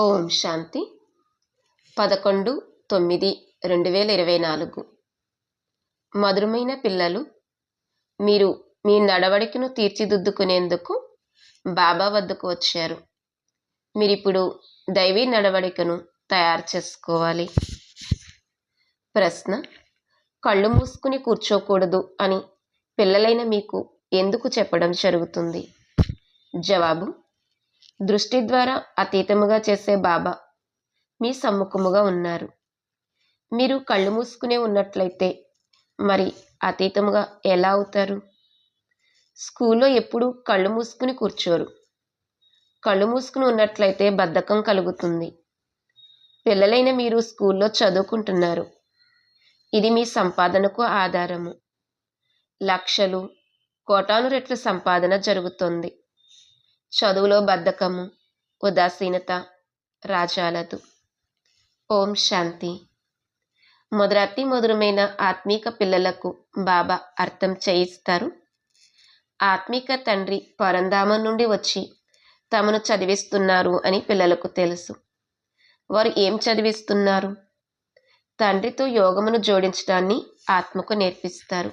ఓం శాంతి. పదకొండు తొమ్మిది రెండు వేల ఇరవై నాలుగు. మధురమైన పిల్లలు మీరు మీ నడవడికను తీర్చిదిద్దుకునేందుకు బాబా వద్దకు వచ్చారు. మీరిప్పుడు దైవీ నడవడికను తయారు చేసుకోవాలి. ప్రశ్న కళ్ళు మూసుకుని కూర్చోకూడదు అని పిల్లలైన మీకు ఎందుకు చెప్పడం జరుగుతుంది? జవాబు దృష్టి ద్వారా అతీతముగా చేసే బాబా మీ సమ్ముఖముగా ఉన్నారు. మీరు కళ్ళు మూసుకునే ఉన్నట్లయితే మరి అతీతముగా ఎలా అవుతారు? స్కూల్లో ఎప్పుడు కళ్ళు మూసుకుని కూర్చోరు. కళ్ళు మూసుకుని ఉన్నట్లయితే బద్ధకం కలుగుతుంది. పిల్లలైన మీరు స్కూల్లో చదువుకుంటున్నారు. ఇది మీ సంపాదనకు ఆధారము. లక్షలు కోటాను రెట్ల సంపాదన జరుగుతుంది. చదువులో బద్ధకము ఉదాసీనత రాజాలదు. ఓం శాంతి. మొదలతి మధురమైన ఆత్మీక పిల్లలకు బాబా అర్థం చేయిస్తారు. ఆత్మీక తండ్రి పరంధామం నుండి వచ్చి తమను చదివిస్తున్నారు అని పిల్లలకు తెలుసు. వారు ఏం చదివిస్తున్నారు? తండ్రితో యోగమును జోడించడాన్ని ఆత్మకు నేర్పిస్తారు.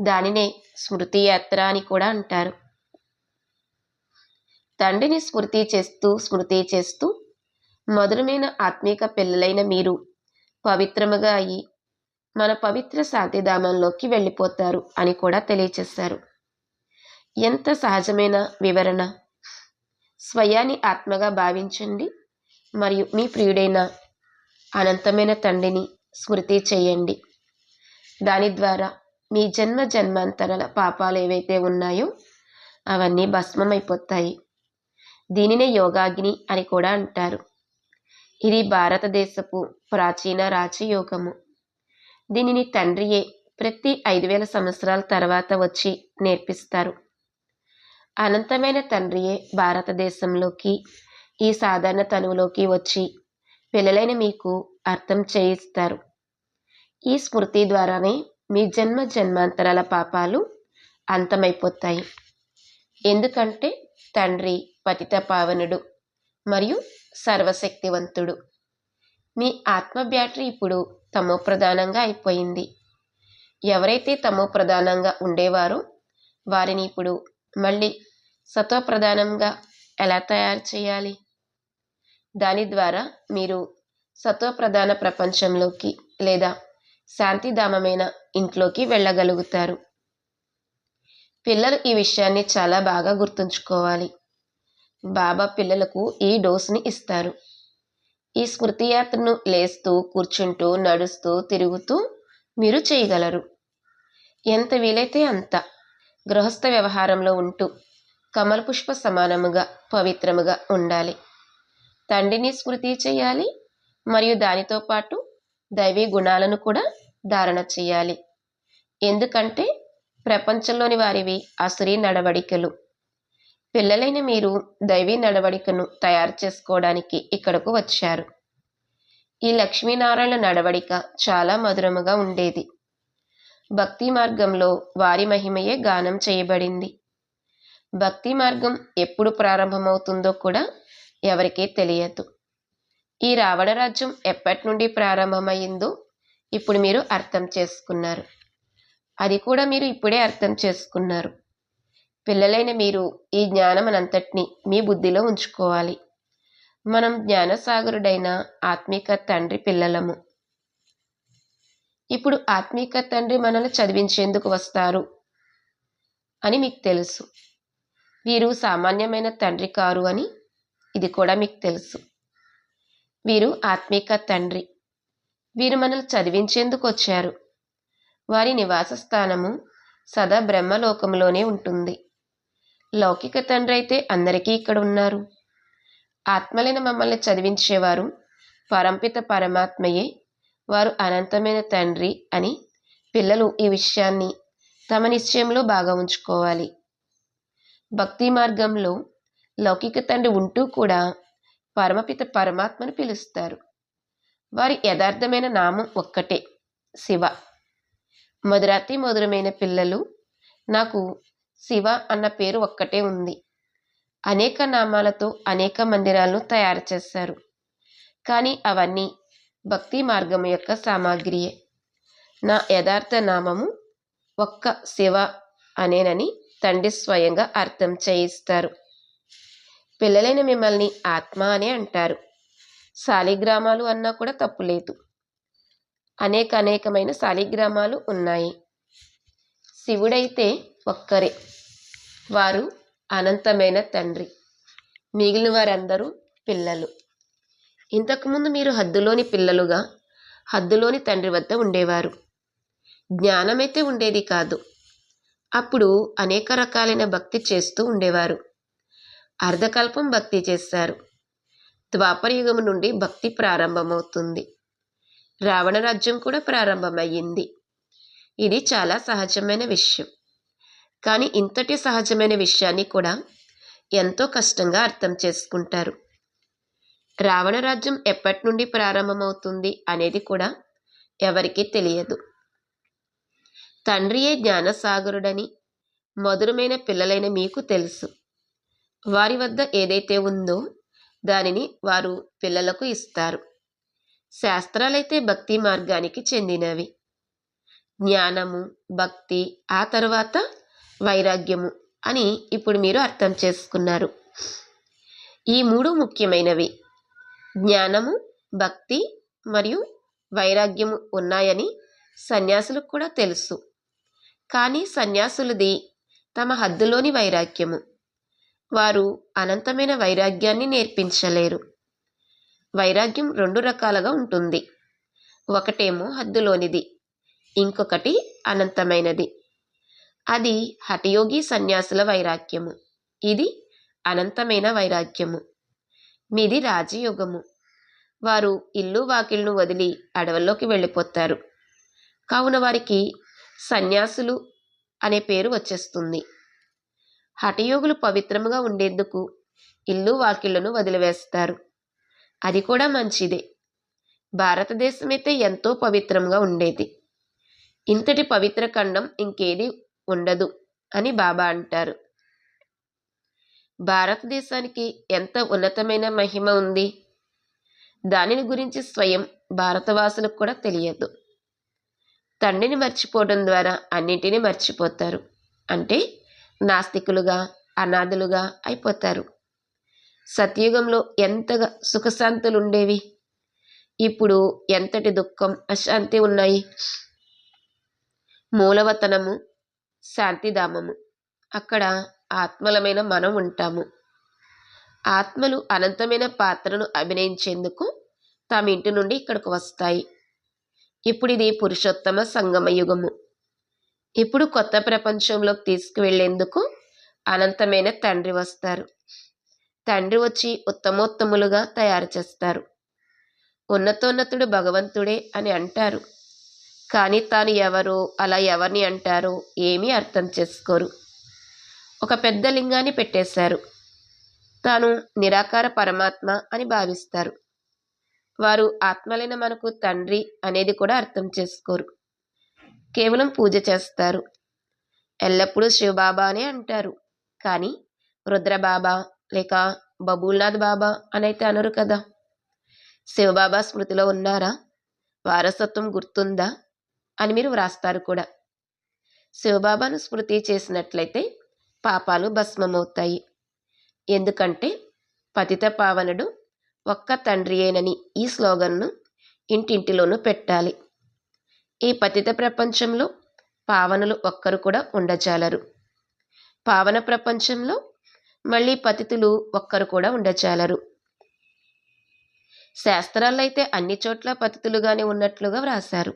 దానినే స్మృతి యాత్ర అని కూడా అంటారు. తండ్రిని స్మృతి చేస్తూ స్మృతి చేస్తూ మధురమైన ఆత్మీక పిల్లలైన మీరు పవిత్రముగా అయి మన పవిత్ర శాంతిధామంలోకి వెళ్ళిపోతారు అని కూడా తెలియచేశారు. ఎంత సహజమైన వివరణ. స్వయాన్ని ఆత్మగా భావించండి. మరియు మీ ప్రియుడైన అనంతమైన తండ్రిని స్మృతి చేయండి. దాని ద్వారా మీ జన్మ జన్మాంతరాల పాపాలు ఏవైతే ఉన్నాయో అవన్నీ భస్మమైపోతాయి. దీనినే యోగాగ్ని అని కూడా అంటారు. ఇది భారతదేశపు ప్రాచీన రాజయోగము. దీనిని తండ్రియే ప్రతి ఐదు వేల సంవత్సరాల తర్వాత వచ్చి నేర్పిస్తారు. అనంతమైన తండ్రియే భారతదేశంలోకి ఈ సాధారణ తనువులోకి వచ్చి పిల్లలైన మీకు అర్థం చేయిస్తారు. ఈ స్మృతి ద్వారానే మీ జన్మ జన్మాంతరాల పాపాలు అంతమైపోతాయి. ఎందుకంటే తండ్రి పతిత పావనుడు మరియు సర్వశక్తివంతుడు. మీ ఆత్మ బ్యాటరీ ఇప్పుడు తమో ప్రధానంగా అయిపోయింది. ఎవరైతే తమో ప్రధానంగా ఉండేవారో వారిని ఇప్పుడు మళ్ళీ సతో ప్రధానంగా ఎలా తయారు చేయాలి? దాని ద్వారా మీరు సతో ప్రధాన ప్రపంచంలోకి లేదా శాంతిధామమైన ఇంట్లోకి వెళ్ళగలుగుతారు. పిల్లలు ఈ విషయాన్ని చాలా బాగా గుర్తుంచుకోవాలి. బాబా పిల్లలకు ఈ డోసుని ఇస్తారు. ఈ స్మృతి యాత్రను లేస్తూ కూర్చుంటూ నడుస్తూ తిరుగుతూ మీరు చేయగలరు. ఎంత వీలైతే అంత గృహస్థ వ్యవహారంలో ఉంటూ కమల పుష్ప సమానముగా పవిత్రముగా ఉండాలి. తండ్రిని స్మృతి చేయాలి మరియు దానితో పాటు దైవీ గుణాలను కూడా ధారణ చేయాలి. ఎందుకంటే ప్రపంచంలోని వారివి అసురీ నడవడికలు. పిల్లలైన మీరు దైవీ నడవడికను తయారు చేసుకోవడానికి ఇక్కడకు వచ్చారు. ఈ లక్ష్మీనారాయణ నడవడిక చాలా మధురముగా ఉండేది. భక్తి మార్గంలో వారి మహిమయే గానం చేయబడింది. భక్తి మార్గం ఎప్పుడు ప్రారంభమవుతుందో కూడా ఎవరికీ తెలియదు. ఈ రావణ రాజ్యం ఎప్పటి నుండి ప్రారంభమైందో ఇప్పుడు మీరు అర్థం చేసుకున్నారు. అది కూడా మీరు ఇప్పుడే అర్థం చేసుకున్నారు. పిల్లలైన మీరు ఈ జ్ఞానమనంతటిని మీ బుద్ధిలో ఉంచుకోవాలి. మనం జ్ఞానసాగరుడైన ఆత్మీక తండ్రి పిల్లలము. ఇప్పుడు ఆత్మీక తండ్రి మనల్ని చదివించేందుకు వస్తారు అని మీకు తెలుసు. వీరు సామాన్యమైన తండ్రి కారు అని ఇది కూడా మీకు తెలుసు. వీరు ఆత్మీక తండ్రి. వీరు మనల్ని చదివించేందుకు వచ్చారు. వారి నివాస స్థానము సదా బ్రహ్మలోకంలోనే ఉంటుంది. లౌకిక తండ్రి అయితే అందరికీ ఇక్కడ ఉన్నారు. ఆత్మలైన మమ్మల్ని చదివించేవారు పరంపిత పరమాత్మయే వారు అనంతమైన తండ్రి అని పిల్లలు ఈ విషయాన్ని తమ నిశ్చయంలో బాగా ఉంచుకోవాలి. భక్తి మార్గంలో లౌకిక తండ్రి ఉంటూ కూడా పరమపిత పరమాత్మను పిలుస్తారు. వారి యథార్థమైన నామం ఒక్కటే శివ. మధురాతి మధురమైన పిల్లలు నాకు శివ అన్న పేరు ఒక్కటే ఉంది. అనేక నామాలతో అనేక మందిరాలను తయారు చేశారు. కానీ అవన్నీ భక్తి మార్గం యొక్క సామాగ్రియే. నా యథార్థ నామము ఒక్క శివ అనేనని తండ్రి స్వయంగా అర్థం చేయిస్తారు. పిల్లలైన మిమ్మల్ని ఆత్మ అనే అంటారు. శాలిగ్రామాలు అన్నా కూడా తప్పులేదు అనేక అనేకమైన శాలిగ్రామాలు ఉన్నాయి. శివుడైతే ఒక్కరే. వారు అనంతమైన తండ్రి. మిగిలిన వారందరూ పిల్లలు. ఇంతకుముందు మీరు హద్దులోని పిల్లలుగా హద్దులోని తండ్రి వద్ద ఉండేవారు. జ్ఞానమైతే ఉండేది కాదు. అప్పుడు అనేక రకాలైన భక్తి చేస్తూ ఉండేవారు. అర్ధకల్పం భక్తి చేశారు. ద్వాపర యుగం నుండి భక్తి ప్రారంభమవుతుంది. రావణ రాజ్యం కూడా ప్రారంభమయ్యింది. ఇది చాలా సహజమైన విషయం. కానీ ఇంతటి సహజమైన విషయాన్ని కూడా ఎంతో కష్టంగా అర్థం చేసుకుంటారు. రావణ రాజ్యం ఎప్పటి నుండి ప్రారంభమవుతుంది అనేది కూడా ఎవరికీ తెలియదు. తండ్రియే జ్ఞానసాగరుడని మధురమైన పిల్లలైన మీకు తెలుసు. వారి వద్ద ఏదైతే ఉందో దానిని వారు పిల్లలకు ఇస్తారు. శాస్త్రాలైతే భక్తి మార్గానికి చెందినవి. జ్ఞానము భక్తి ఆ తర్వాత వైరాగ్యము అని ఇప్పుడు మీరు అర్థం చేసుకున్నారు. ఈ మూడు ముఖ్యమైనవి. జ్ఞానము భక్తి మరియు వైరాగ్యము ఉన్నాయని సన్యాసులకు కూడా తెలుసు. కానీ సన్యాసులది తమ హద్దులోని వైరాగ్యము. వారు అనంతమైన వైరాగ్యాన్ని నేర్పించలేరు. వైరాగ్యం రెండు రకాలుగా ఉంటుంది. ఒకటేమో హద్దులోనిది. ఇంకొకటి అనంతమైనది. అది హఠయోగి సన్యాసుల వైరాగ్యము. ఇది అనంతమైన వైరాగ్యము. మీది రాజయోగము. వారు ఇల్లు వాకిళ్ళను వదిలి అడవుల్లోకి వెళ్ళిపోతారు. కావున వారికి సన్యాసులు అనే పేరు వచ్చేస్తుంది. హఠయోగులు పవిత్రముగా ఉండేందుకు ఇల్లు వాకిళ్ళను వదిలివేస్తారు. అది కూడా మంచిదే. భారతదేశమైతే ఎంతో పవిత్రంగా ఉండేది. ఇంతటి పవిత్ర ఖండం ఇంకేది ఉండదు అని బాబా అంటారు. భారతదేశానికి ఎంత ఉన్నతమైన మహిమ ఉంది? దానిని గురించి స్వయం భారతవాసులకు కూడా తెలియదు. తండ్రిని మర్చిపోవడం ద్వారా అన్నింటినీ మర్చిపోతారు. అంటే నాస్తికులుగా అనాథులుగా అయిపోతారు. సత్యుగంలో ఎంతగా సుఖశాంతులు ఉండేవి ఇప్పుడు ఎంతటి దుఃఖం అశాంతి ఉన్నాయి? మూలవతనము శాంతిధామము. అక్కడ ఆత్మలమైన మనం ఉంటాము. ఆత్మలు అనంతమైన పాత్రను అభినయించేందుకు తమ ఇంటి నుండి ఇక్కడికి వస్తాయి. ఇప్పుడు ఇది పురుషోత్తమ సంగమ యుగము. ఇప్పుడు కొత్త ప్రపంచంలోకి తీసుకువెళ్ళేందుకు అనంతమైన తండ్రి వస్తారు. తండ్రి వచ్చి ఉత్తమోత్తములుగా తయారు చేస్తారు. ఉన్నతోన్నతుడు భగవంతుడే అని అంటారు. కానీ తాను ఎవరు అలా ఎవరిని అంటారో ఏమీ అర్థం చేసుకోరు. ఒక పెద్ద లింగాన్ని పెట్టేశారు. తాను నిరాకార పరమాత్మ అని భావిస్తారు. వారు ఆత్మలైన మనకు తండ్రి అనేది కూడా అర్థం చేసుకోరు. కేవలం పూజ చేస్తారు. ఎల్లప్పుడూ శివబాబా అనే అంటారు. కానీ రుద్రబాబా లేక బబుల్నాథ్ బాబా అనైతే అనరు కదా. శివబాబా స్మృతిలో ఉన్నారా? వారసత్వం గుర్తుందా? అని మీరు వ్రాస్తారు కూడా. శివబాబాను స్మృతి చేసినట్లయితే పాపాలు భస్మమవుతాయి. ఎందుకంటే పతిత పావనుడు ఒక్క తండ్రియేనని ఈ స్లోగన్ను ఇంటింటిలోనూ పెట్టాలి. ఈ పతిత ప్రపంచంలో పావనులు ఒక్కరు కూడా ఉండచాలరు పావన ప్రపంచంలో మళ్ళీ పతితులు ఒక్కరు కూడా ఉండచాలరు శాస్త్రాల్లో అయితే అన్ని చోట్ల పతితులుగానే ఉన్నట్లుగా వ్రాశారు.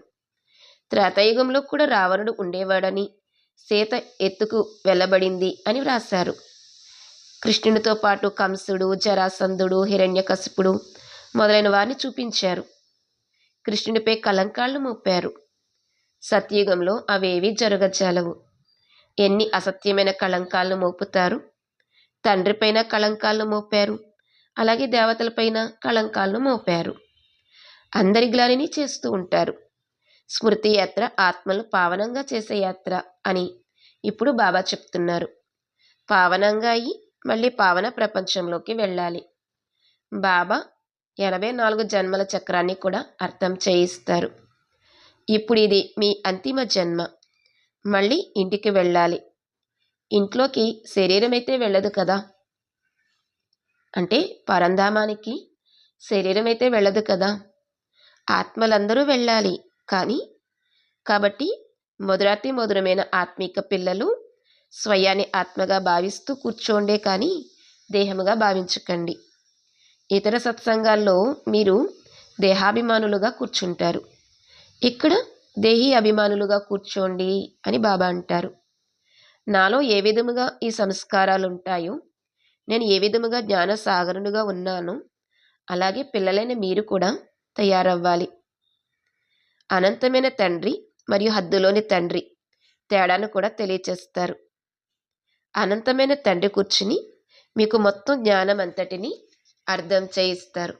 త్రేతాయుగంలో కూడా రావణుడు ఉండేవాడని సీత ఎత్తుకు వెళ్ళబడింది అని వ్రాశారు. కృష్ణునితో పాటు కంసుడు జరాసంధుడు హిరణ్యకశిపుడు మొదలైన వారిని చూపించారు. కృష్ణునిపై కలంకాళ్ళు మోపారు. సత్యుగంలో అవేవి జరగజాలవు. ఎన్ని అసత్యమైన కళంకాలను మోపుతారు? తండ్రిపైన కళంకాలను మోపారు. అలాగే దేవతలపైన కళంకాలను మోపారు. అందరి గ్లానిని చేస్తూ ఉంటారు. స్మృతి యాత్ర ఆత్మలు పావనంగా చేసే యాత్ర అని ఇప్పుడు బాబా చెప్తున్నారు. పావనంగా అయి మళ్ళీ పావన ప్రపంచంలోకి వెళ్ళాలి. బాబా ఎనభై నాలుగు జన్మల చక్రాన్ని కూడా అర్థం చేయిస్తారు. ఇప్పుడు ఇది మీ అంతిమ జన్మ. మళ్ళీ ఇంటికి వెళ్ళాలి. ఇంట్లోకి శరీరం అయితే వెళ్ళదు కదా? అంటే పరంధామానికి శరీరం అయితే వెళ్ళదు కదా? ఆత్మలందరూ వెళ్ళాలి. కానీ కాబట్టి మధురాతి మధురమైన ఆత్మిక పిల్లలు స్వయాన్ని ఆత్మగా భావిస్తూ కూర్చోండే కానీ దేహముగా భావించకండి. ఇతర సత్సంగాల్లో మీరు దేహాభిమానులుగా కూర్చుంటారు. ఇక్కడ దేహి అభిమానులుగా కూర్చోండి అని బాబా అంటారు. నాలో ఏ విధముగా ఈ సంస్కారాలు ఉంటాయో నేను ఏ విధముగా జ్ఞాన సాగరునుగా ఉన్నానో అలాగే పిల్లలైన మీరు కూడా తయారవ్వాలి. అనంతమైన తండ్రి మరియు హద్దులోని తండ్రి తేడాను కూడా తెలియచేస్తారు. అనంతమైన తండ్రి కూర్చుని మీకు మొత్తం జ్ఞానం అంతటిని అర్థం చేయిస్తారు.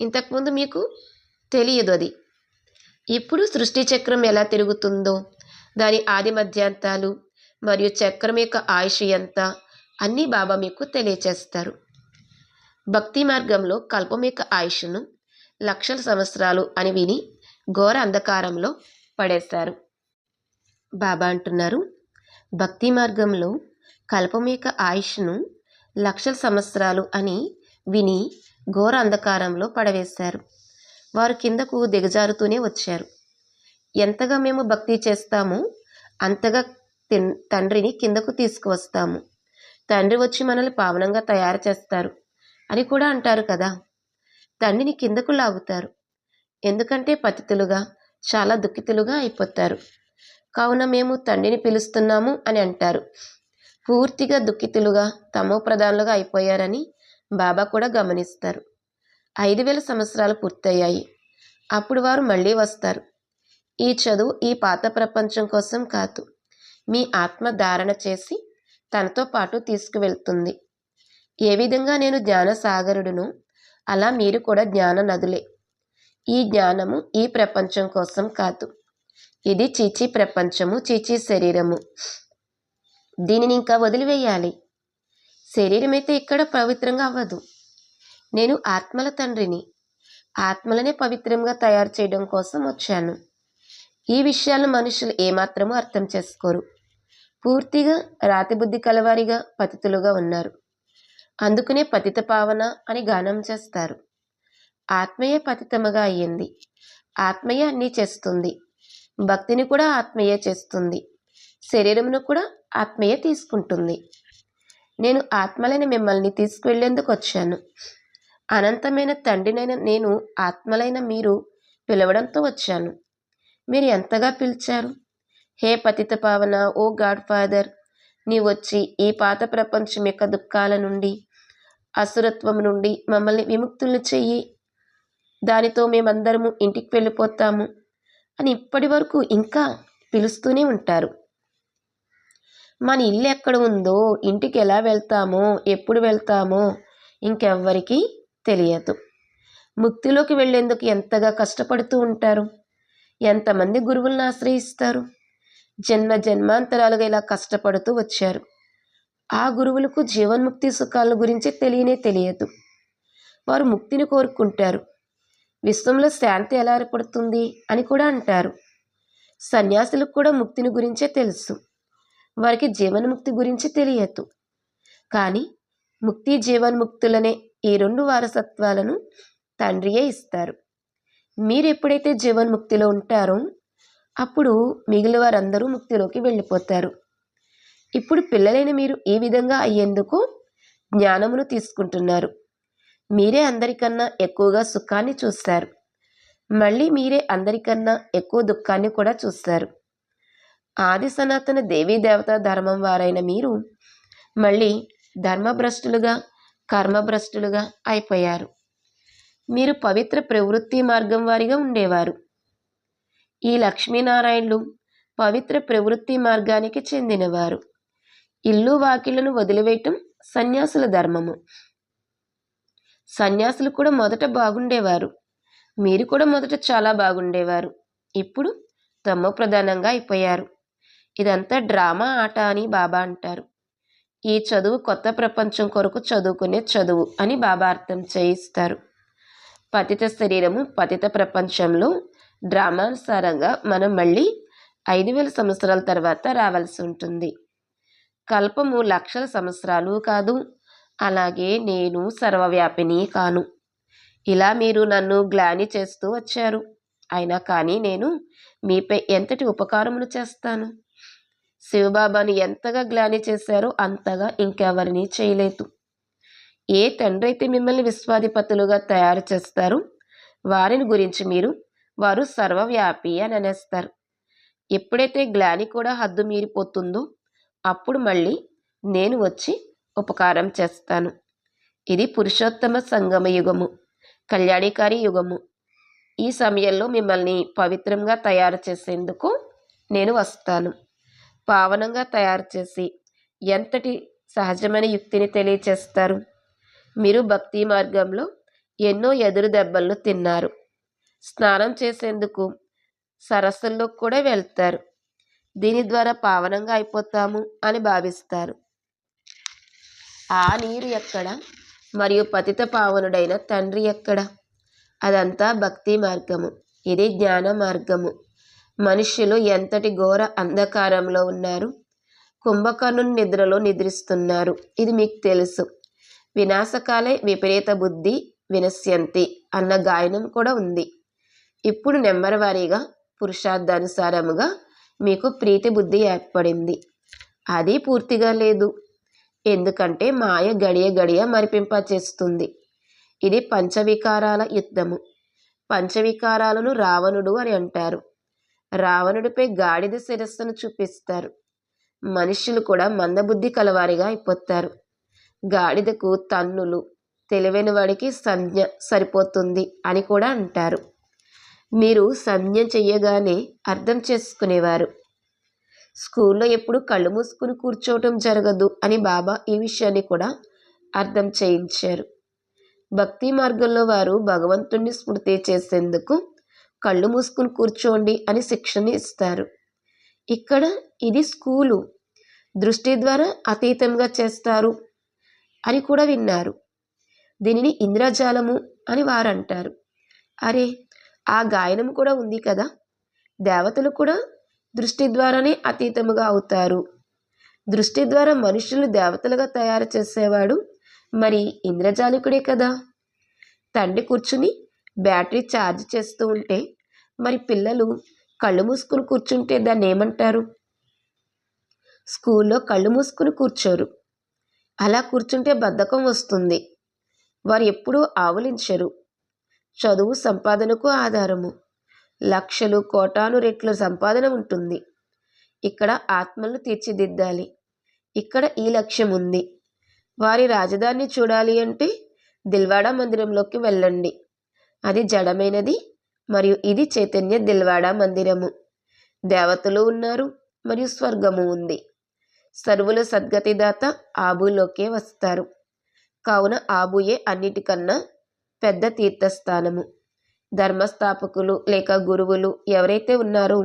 ఇంతకుముందు మీకు తెలియదు అది. ఇప్పుడు సృష్టి చక్రం ఎలా తిరుగుతుందో దాని ఆది మధ్యాంతాలు మరియు చక్రం యొక్క ఆయుష్ ఎంత అన్నీ బాబా మీకు తెలియచేస్తారు. భక్తి మార్గంలో కల్పం యొక్క ఆయుష్ను లక్షల సంవత్సరాలు అని విని ఘోర అంధకారంలో పడేశారు. బాబా అంటున్నారు భక్తి మార్గంలో కల్పం యొక్క ఆయుష్ను లక్షల సంవత్సరాలు అని విని ఘోర అంధకారంలో పడవేశారు. వారు కిందకు దిగజారుతూనే వచ్చారు. ఎంతగా మేము భక్తి చేస్తామో అంతగా తండ్రిని కిందకు తీసుకువస్తాము. తండ్రి వచ్చి మనల్ని పావనంగా తయారు చేస్తారు అని కూడా అంటారు కదా. తండ్రిని కిందకు లాగుతారు. ఎందుకంటే పతితులుగా చాలా దుఃఖితులుగా అయిపోతారు. కావున మేము తండ్రిని పిలుస్తున్నాము అని అంటారు. పూర్తిగా దుఃఖితులుగా తమో ప్రధానులుగా అయిపోయారని బాబా కూడా గమనిస్తారు. ఐదు వేల సంవత్సరాలు పూర్తయ్యాయి. అప్పుడు వారు మళ్ళీ వస్తారు. ఈ చదువు ఈ పాత ప్రపంచం కోసం కాదు. మీ ఆత్మ ధారణ చేసి తనతో పాటు తీసుకువెళ్తుంది. ఏ విధంగా నేను జ్ఞాన సాగరుడును అలా మీరు కూడా జ్ఞాన నదులే ఈ జ్ఞానము ఈ ప్రపంచం కోసం కాదు. ఇది చీచీ ప్రపంచము చీచీ శరీరము. దీనిని ఇంకా వదిలివేయాలి. శరీరం అయితే ఇక్కడ పవిత్రంగా అవ్వదు. నేను ఆత్మల తండ్రిని. ఆత్మలనే పవిత్రంగా తయారు చేయడం కోసం వచ్చాను. ఈ విషయాలను మనుషులు ఏమాత్రమూ అర్థం చేసుకోరు. పూర్తిగా రాతి బుద్ధి కలవారిగా పతితులుగా ఉన్నారు. అందుకనే పతిత పావన అని గానం చేస్తారు. ఆత్మయే పతితముగా అయ్యింది. ఆత్మయే అన్నీ చేస్తుంది. భక్తిని కూడా ఆత్మయే చేస్తుంది. శరీరమును కూడా ఆత్మయే తీసుకుంటుంది. నేను ఆత్మలైన మిమ్మల్ని తీసుకువెళ్ళేందుకు వచ్చాను. అనంతమైన తండ్రినైన నేను ఆత్మలైన మీరు పిలవడంతో వచ్చాను. మీరు ఎంతగా పిలిచారు? హే పతిత పావన ఓ గాడ్ ఫాదర్! నీ వచ్చి ఈ పాత ప్రపంచం యొక్క దుఃఖాల నుండి అసురత్వం నుండి మమ్మల్ని విముక్తులు చెయ్యి. దానితో మేమందరము ఇంటికి వెళ్ళిపోతాము అని ఇప్పటి వరకు ఇంకా పిలుస్తూనే ఉంటారు. మన ఇల్లు ఎక్కడ ఉందో ఇంటికి ఎలా వెళ్తామో ఎప్పుడు వెళ్తామో ఇంకెవ్వరికీ తెలియదు. ముక్తిలోకి వెళ్ళేందుకు ఎంతగా కష్టపడుతూ ఉంటారు? ఎంతమంది గురువులను ఆశ్రయిస్తారు? జన్మ జన్మాంతరాలుగా ఇలా కష్టపడుతూ వచ్చారు. ఆ గురువులకు జీవన్ముక్తి సుఖాల గురించి తెలియనే తెలియదు. వారు ముక్తిని కోరుకుంటారు. విశ్వంలో శాంతి ఎలా ఏర్పడుతుంది అని కూడా అంటారు. సన్యాసులకు కూడా ముక్తిని గురించే తెలుసు. వారికి జీవన్ముక్తి గురించి తెలియదు. కానీ ముక్తి జీవన్ముక్తులనే ఈ రెండు వారసత్వాలను తండ్రియే ఇస్తారు. మీరు ఎప్పుడైతే జీవన్ముక్తిలో ఉంటారో అప్పుడు మిగిలిన వారందరూ ముక్తిలోకి వెళ్ళిపోతారు. ఇప్పుడు పిల్లలైన మీరు ఈ విధంగా అయ్యేందుకు జ్ఞానమును తీసుకుంటున్నారు. మీరే అందరికన్నా ఎక్కువగా సుఖాన్ని చూస్తారు. మళ్ళీ మీరే అందరికన్నా ఎక్కువ దుఃఖాన్ని కూడా చూస్తారు. ఆది సనాతన దేవీ దేవతా ధర్మం వారైన మీరు మళ్ళీ ధర్మభ్రష్టులుగా కర్మభ్రష్టులుగా అయిపోయారు. మీరు పవిత్ర ప్రవృత్తి మార్గం వారిగా ఉండేవారు. ఈ లక్ష్మీనారాయణులు పవిత్ర ప్రవృత్తి మార్గానికి చెందినవారు. ఇల్లు వాకిళ్ళను వదిలివేయటం సన్యాసుల ధర్మము. సన్యాసులు కూడా మొదట బాగుండేవారు. మీరు కూడా మొదట చాలా బాగుండేవారు. ఇప్పుడు తమ ప్రధానంగా అయిపోయారు. ఇదంతా డ్రామా ఆట అని బాబా అంటారు. ఈ చదువు కొత్త ప్రపంచం కొరకు చదువుకునే చదువు అని బాబా అర్థం చేయిస్తారు. పతిత శరీరము పతిత ప్రపంచంలో డ్రామానుసారంగా మనం మళ్ళీ ఐదు వేల సంవత్సరాల తర్వాత రావాల్సి ఉంటుంది. కల్పము లక్షల సంవత్సరాలు కాదు. అలాగే నేను సర్వవ్యాపిని కాను. ఇలా మీరు నన్ను గ్లాని చేస్తూ వచ్చారు. అయినా కానీ నేను మీపై ఎంతటి ఉపకారములు చేస్తాను? శివబాబాను ఎంతగా గ్లాని చేశారో అంతగా ఇంకెవరిని చేయలేదు. ఏ తండ్రి అయితే మిమ్మల్ని విశ్వాధిపతులుగా తయారు చేస్తారు వారిని గురించి మీరు వారు సర్వవ్యాపి అని అనేస్తారు. ఎప్పుడైతే గ్లాని కూడా హద్దు మీరిపోతుందో అప్పుడు మళ్ళీ నేను వచ్చి ఉపకారం చేస్తాను. ఇది పురుషోత్తమ సంగమ యుగము కళ్యాణికారి యుగము. ఈ సమయంలో మిమ్మల్ని పవిత్రంగా తయారు చేసేందుకు నేను వస్తాను. పావనంగా తయారు చేసి ఎంతటి సహజమైన యుక్తిని తెలియచేస్తారు? మీరు భక్తి మార్గంలో ఎన్నో ఎదురు దెబ్బలను తిన్నారు. స్నానం చేసేందుకు సరస్సుల్లో కూడా వెళ్తారు. దీని ద్వారా పావనంగా అయిపోతాము అని భావిస్తారు. ఆ నీరు ఎక్కడ? మరియు పతిత పావనుడైన తండ్రి ఎక్కడ? అదంతా భక్తి మార్గము. ఇది జ్ఞాన మార్గము. మనుష్యులు ఎంతటి ఘోర అంధకారంలో ఉన్నారు? కుంభకర్ణుని నిద్రలో నిద్రిస్తున్నారు. ఇది మీకు తెలుసు. వినాశకాలే విపరీత బుద్ధి వినశ్యంతి అన్న గాయనం కూడా ఉంది. ఇప్పుడు నెంబర్ పురుషార్థానుసారముగా మీకు ప్రీతి బుద్ధి ఏర్పడింది. అది పూర్తిగా లేదు. ఎందుకంటే మాయ గడియ గడియ మరిపింపచేస్తుంది. ఇది పంచవికారాల యుద్ధము. పంచవికారాలను రావణుడు అని అంటారు. రావణుడిపై గాడిద శిరస్సును చూపిస్తారు. మనుషులు కూడా మందబుద్ధి కలవారిగా అయిపోతారు. గాడిదకు తన్నులు తెలివైన వాడికి సంజ్ఞ సరిపోతుంది అని కూడా అంటారు. మీరు సంజ్ఞ చెయ్యగానే అర్థం చేసుకునేవారు. స్కూల్లో ఎప్పుడు కళ్ళు మూసుకుని కూర్చోవటం జరగదు అని బాబా ఈ విషయాన్ని కూడా అర్థం చేయించారు. భక్తి మార్గంలో వారు భగవంతుణ్ణి స్మృతి చేసేందుకు కళ్ళు మూసుకుని కూర్చోండి అని శిక్షణ ఇస్తారు. ఇక్కడ ఇది స్కూలు. దృష్టి ద్వారా అతీతంగా చేస్తారు అని కూడా విన్నారు. దీనిని ఇంద్రజాలము అని వారు అంటారు అరే ఆ గాయనం కూడా ఉంది కదా. దేవతలు కూడా దృష్టి ద్వారానే అతీతముగా అవుతారు. దృష్టి ద్వారా మనుషులు దేవతలుగా తయారు చేసేవాడు మరి ఇంద్రజాలికుడే కదా? తండ్రి కూర్చుని బ్యాటరీ ఛార్జ్ చేస్తూ ఉంటే మరి పిల్లలు కళ్ళు మూసుకుని కూర్చుంటే దాన్ని ఏమంటారు? స్కూల్లో కళ్ళు మూసుకుని కూర్చోరు. అలా కూర్చుంటే బద్ధకం వస్తుంది. వారు ఎప్పుడూ ఆవలించరు. చదువు సంపాదనకు ఆధారము. లక్షలు కోటాను రెట్ల సంపాదన ఉంటుంది. ఇక్కడ ఆత్మలను తీర్చిదిద్దాలి. ఇక్కడ ఈ లక్ష్యం ఉంది. వారి రాజధాని చూడాలి అంటే దిల్వాడా మందిరంలోకి వెళ్ళండి. అది జడమైనది మరియు ఇది చైతన్య దిల్వాడా మందిరము. దేవతలు ఉన్నారు మరియు స్వర్గము ఉంది. సర్వుల సద్గతిదాత ఆబులోకే వస్తారు. కావున ఆబుయే అన్నిటికన్నా పెద్ద తీర్థస్థానము. ధర్మస్థాపకులు లేక గురువులు ఎవరైతే ఉన్నారో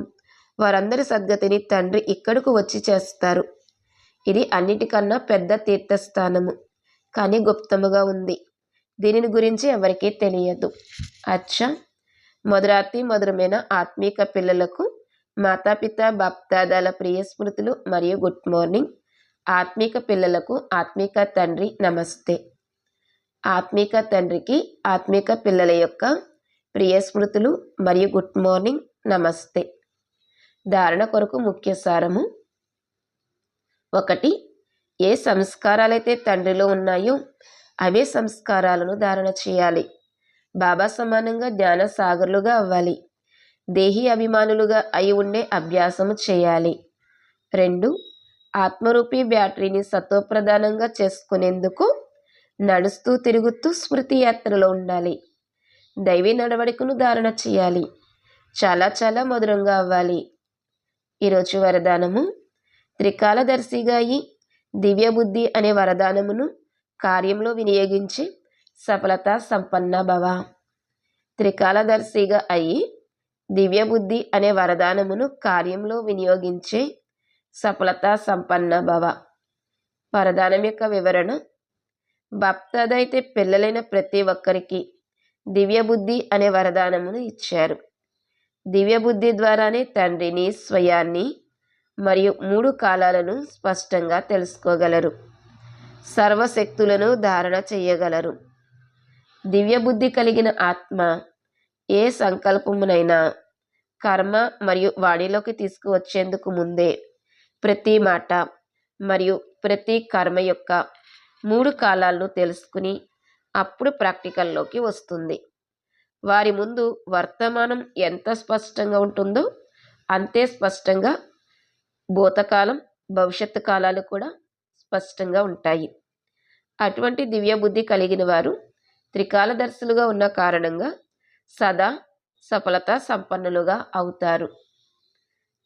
వారందరి సద్గతిని తండ్రి ఇక్కడకు వచ్చి చేస్తారు. ఇది అన్నిటికన్నా పెద్ద తీర్థస్థానము. కానీ గుప్తముగా ఉంది. దీనిని గురించి ఎవరికీ తెలియదు. అచ్చా! మధురాతి మధురమైన ఆత్మీక పిల్లలకు మాతాపిత బాప్దాదాల ప్రియ స్మృతులు మరియు గుడ్ మార్నింగ్. ఆత్మీక పిల్లలకు ఆత్మీక తండ్రి నమస్తే. ఆత్మీక తండ్రికి ఆత్మీక పిల్లల యొక్క ప్రియ స్మృతులు మరియు గుడ్ మార్నింగ్ నమస్తే. ధారణ కొరకు ముఖ్య సారము. ఒకటి ఏ సంస్కారాలైతే తండ్రిలో ఉన్నాయో అవే సంస్కారాలను ధారణ చేయాలి. బాబా సమానంగా జ్ఞాన సాగర్లుగా అవ్వాలి. దేహి అభిమానులుగా అయి ఉండే అభ్యాసము చేయాలి. రెండు ఆత్మరూపీ బ్యాటరీని సత్వప్రధానంగా చేసుకునేందుకు నడుస్తూ తిరుగుతూ స్మృతి యాత్రలో ఉండాలి. దైవీ నడవడికను ధారణ చేయాలి. చాలా చాలా మధురంగా అవ్వాలి. ఈరోజు వరదానము త్రికాలదర్శిగా అయి దివ్యబుద్ధి అనే వరదానమును కార్యంలో వినియోగించి సఫలత సంపన్న భవ. త్రికాలదర్శిగా అయి దివ్యబుద్ధి అనే వరదానమును కార్యంలో వినియోగించే సఫలత సంపన్న భవ. వరదానం యొక్క వివరణ భక్తదైతే పిల్లలైన ప్రతి ఒక్కరికి దివ్యబుద్ధి అనే వరదానమును ఇచ్చారు. దివ్యబుద్ధి ద్వారానే తండ్రిని స్వయాన్ని మరియు మూడు కాలాలను స్పష్టంగా తెలుసుకోగలరు. సర్వశక్తులను ధారణ చేయగలరు. దివ్యబుద్ధి కలిగిన ఆత్మ ఏ సంకల్పమునైనా కర్మ మరియు వాడిలోకి తీసుకువచ్చేందుకు ముందే ప్రతి మాట మరియు ప్రతి కర్మ యొక్క మూడు కాలాలను తెలుసుకుని అప్పుడు ప్రాక్టికల్లోకి వస్తుంది. వారి ముందు వర్తమానం ఎంత స్పష్టంగా ఉంటుందో అంతే స్పష్టంగా భూతకాలం భవిష్యత్తు కాలాలు కూడా స్పష్టంగా ఉంటాయి. అటువంటి దివ్య బుద్ధి కలిగిన వారు త్రికాలదర్శులుగా ఉన్న కారణంగా సదా సఫలత సంపన్నులుగా అవుతారు.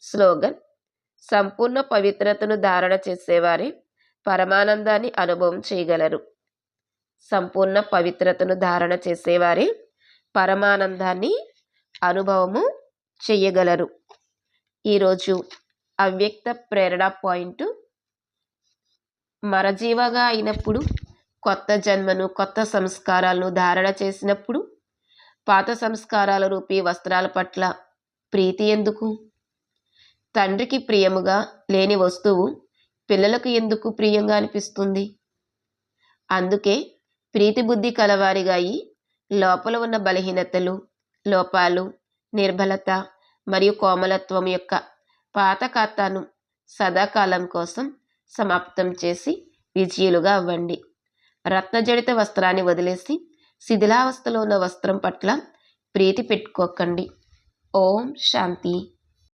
స్లోగన్ సంపూర్ణ పవిత్రతను ధారణ చేసేవారే పరమానందాన్ని అనుభవం చేయగలరు. సంపూర్ణ పవిత్రతను ధారణ చేసేవారే. పరమానందాన్ని అనుభవము చెయ్యగలరు. ఈరోజు అవ్యక్త ప్రేరణ పాయింట్. మరజీవగా అయినప్పుడు కొత్త జన్మను కొత్త సంస్కారాలను ధారణ చేసినప్పుడు పాత సంస్కారాల రూపీ వస్త్రాల పట్ల ప్రీతి ఎందుకు? తండ్రికి ప్రియముగా లేని వస్తువు పిల్లలకు ఎందుకు ప్రియంగా అనిపిస్తుంది? అందుకే ప్రీతి బుద్ధి కలవారిగా అయి లోపల ఉన్న బలహీనతలు లోపాలు నిర్బలత మరియు కోమలత్వం యొక్క పాత ఖాతాను సదాకాలం కోసం సమాప్తం చేసి విజయులుగా అవ్వండి. రత్నజడిత వస్త్రాన్ని వదిలేసి శిథిలావస్థలో ఉన్న వస్త్రం పట్ల ప్రీతి పెట్టుకోకండి. ఓం శాంతి.